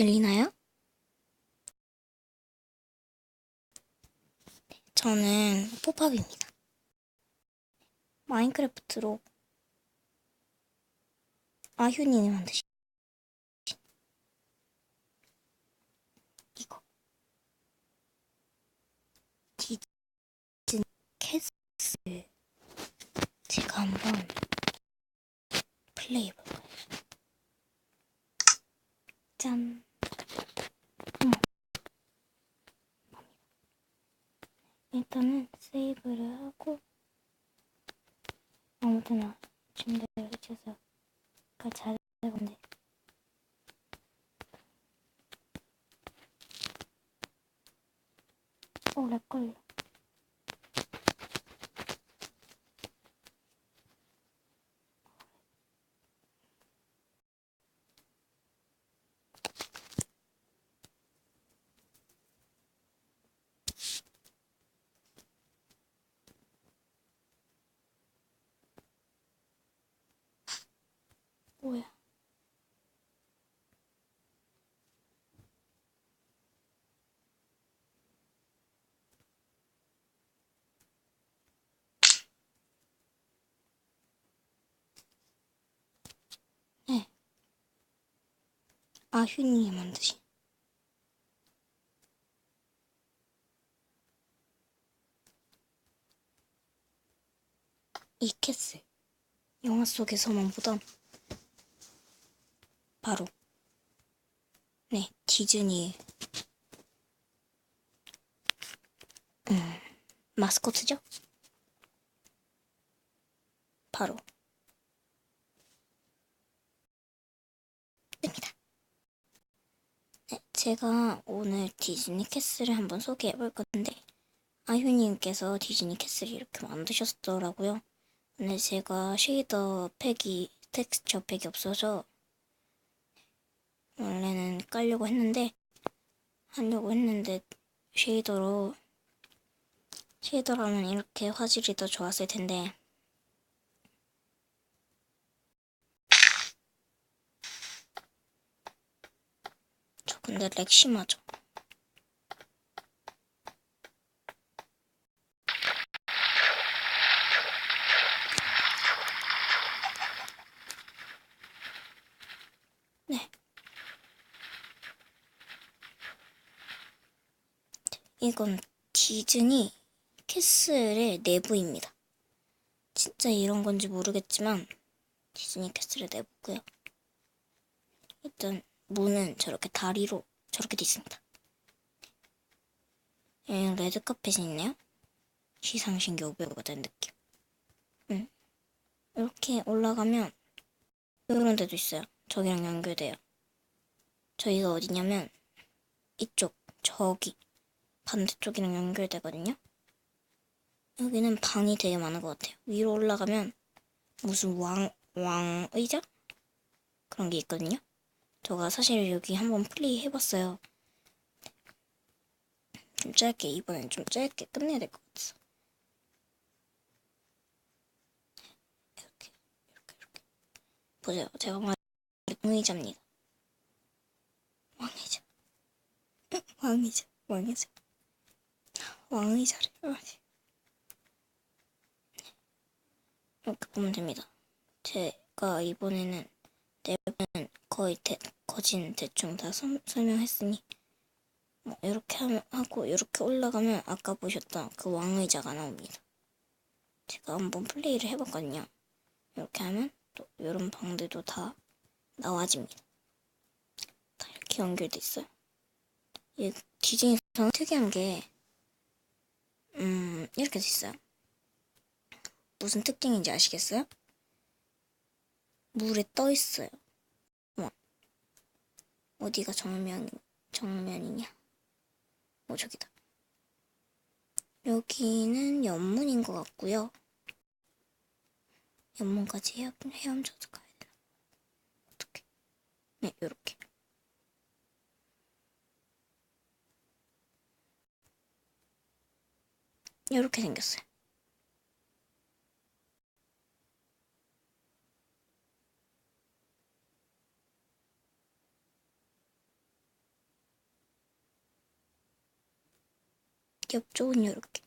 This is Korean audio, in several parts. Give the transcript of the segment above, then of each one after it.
들리나요? 저는 포팝입니다. 마인크래프트로 아휴님이 만드신 이거 디즈니 캐슬 제가 한번 플레이 해볼까요? 짠. 어머. 일단은 세이브를 하고 데나 침대를 그 자를 건데 오 렉걸려 뭐야 네. 아휴님이 만드신 이 캐슬 영화 속에서만 보던 바로 네 디즈니의 음, 마스코트죠? 바로 입니다. 네, 제가 오늘 디즈니 캐슬을 한번 소개해 볼 건데 아휴님께서 디즈니 캐슬을 이렇게 만드셨더라고요. 근데 제가 쉐이더 팩이 텍스처 팩이 없어서 원래는 깔려고 했는데 하려고 했는데 쉐이더로 쉐이더라면 이렇게 화질이 더 좋았을 텐데 근데 렉 심하죠? 네. 이건 디즈니 캐슬의 내부입니다. 진짜 이런 건지 모르겠지만 디즈니 캐슬의 내부고요. 일단 문은 저렇게 다리로 저렇게 돼 있습니다. 여기 레드 카펫이 있네요. 시상식 여배우가 된 느낌. 응. 이렇게 올라가면 이런 데도 있어요. 저기랑 연결돼요. 저희가 어디냐면 이쪽 저기 반대쪽이랑 연결되거든요. 여기는 방이 되게 많은 것 같아요. 위로 올라가면 무슨 왕, 왕 의자? 그런 게 있거든요. 제가 사실 여기 한번 플레이 해봤어요. 좀 짧게, 이번엔 좀 짧게 끝내야 될 것 같아서. 이렇게, 이렇게, 이렇게. 보세요. 제가 말한 왕의자입니다. 왕의자. 왕의자, 왕의자. 왕의자를. 이렇게 보면 됩니다. 제가 이번에는 거의 대, 거진 대충 다 서, 설명했으니 뭐 이렇게 하면, 하고 이렇게 올라가면 아까 보셨던 그 왕의자가 나옵니다. 제가 한번 플레이를 해봤거든요. 이렇게 하면 또 이런 방들도 다 나와집니다. 다 이렇게 연결돼 있어요. 이 디즈니에서는 특이한 게 음, 이렇게 돼 있어요. 무슨 특징인지 아시겠어요? 물에 떠 있어요. 뭐 어디가 정면 정면이냐? 어 저기다. 여기는 연문인 것 같고요. 연문까지 헤엄, 헤엄쳐서 가야 되나? 어떻게? 네, 요렇게. 요렇게 생겼어요. 옆쪽은 이렇게.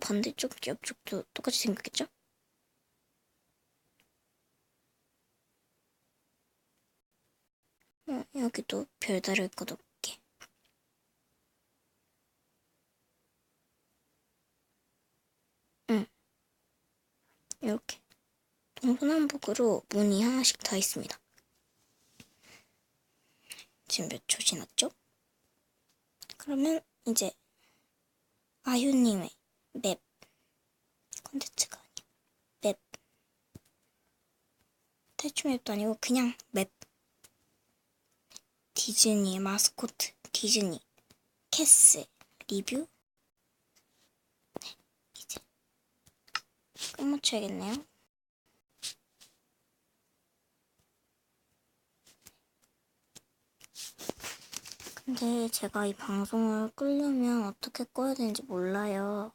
반대쪽 옆쪽도 똑같이 생겼겠죠? 어, 여기도 별다를 것 없게. 응. 이렇게. 동서남북으로 문이 하나씩 다 있습니다. 지금 몇 초 지났죠? 그러면 이제 아유님의 맵 콘텐츠가 아니야. 맵 탈출 맵도 아니고 그냥 맵 디즈니의 마스코트 디즈니 캐슬 리뷰 네, 이제 끝마쳐야겠네요. 근데 제가 이 방송을 끄려면 어떻게 꺼야 되는지 몰라요.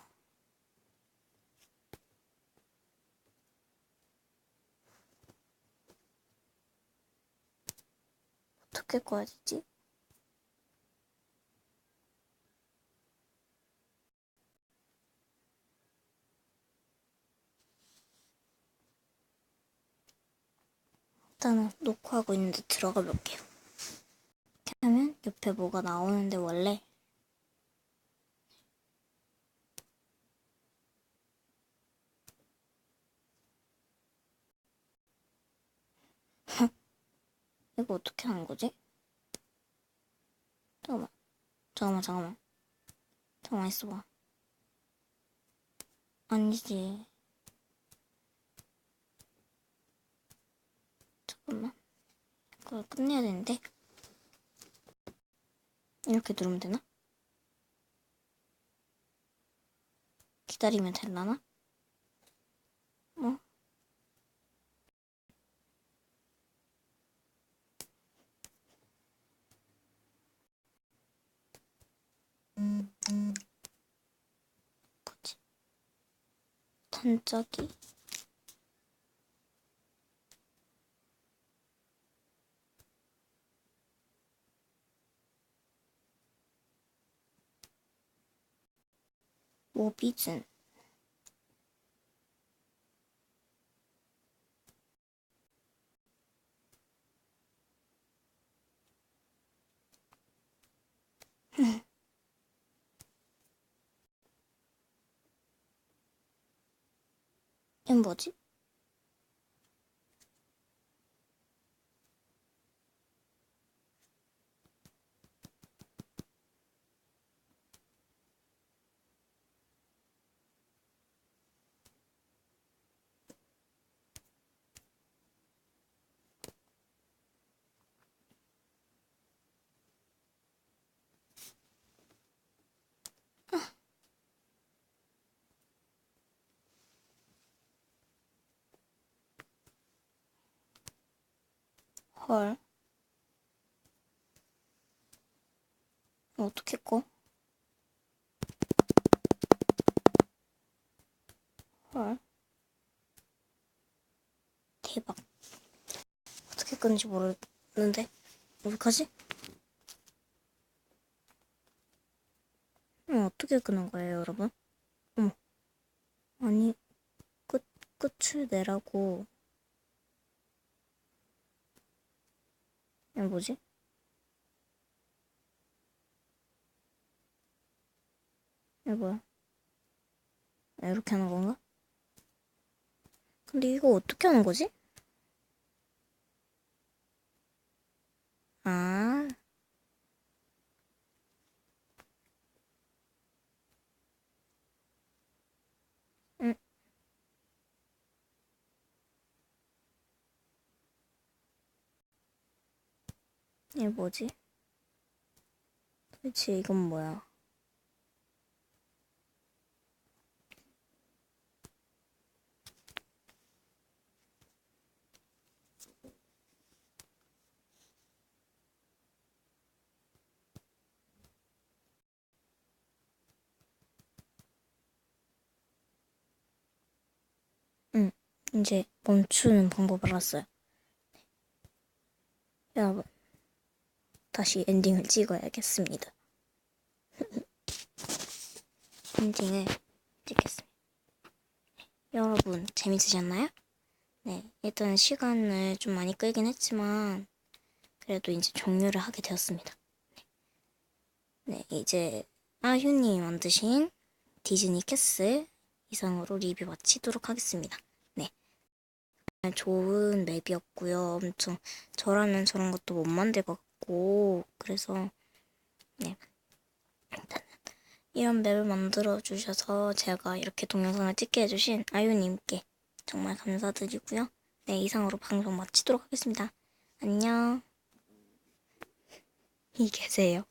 어떻게 꺼야 되지? 일단은 녹화하고 있는데 들어가 볼게요. 옆에 뭐가 나오는데 원래? 이거 어떻게 하는 거지? 잠깐만. 잠깐만 잠깐만. 잠깐만 있어봐. 아니지. 잠깐만. 그걸 끝내야 되는데 이렇게 누르면 되나? 기다리면 되려나? 뭐? 뭐지? 단짝이? 모비즌 이건 뭐지? 헐. 어떻게 꺼? 헐. 대박. 어떻게 끄는지 모르는데. 어떡하지? 어, 어떻게 끄는 거예요, 여러분? 어머. 아니, 끝, 끝을 내라고. 이거 뭐지? 이거 뭐야? 아, 이렇게 하는 건가? 근데 이거 어떻게 하는 거지? 아. 응. 이게 뭐지? 도대체 이건 뭐야? 응, 이제 멈추는 방법을 알았어요. 여러분, 다시 엔딩을 찍어야겠습니다. 엔딩을 찍겠습니다. 여러분 재밌으셨나요? 네, 일단 시간을 좀 많이 끌긴 했지만 그래도 이제 종료를 하게 되었습니다. 네, 이제 아휴님이 만드신 디즈니 캐슬 이상으로 리뷰 마치도록 하겠습니다. 네. 좋은 맵이었고요. 엄청 저라면 저런 것도 못 만들 것 같 고 그래서 네. 이런 맵을 만들어 주셔서 제가 이렇게 동영상을 찍게 해주신 아유님께 정말 감사드리고요. 네, 이상으로 방송 마치도록 하겠습니다. 안녕. 이 계세요.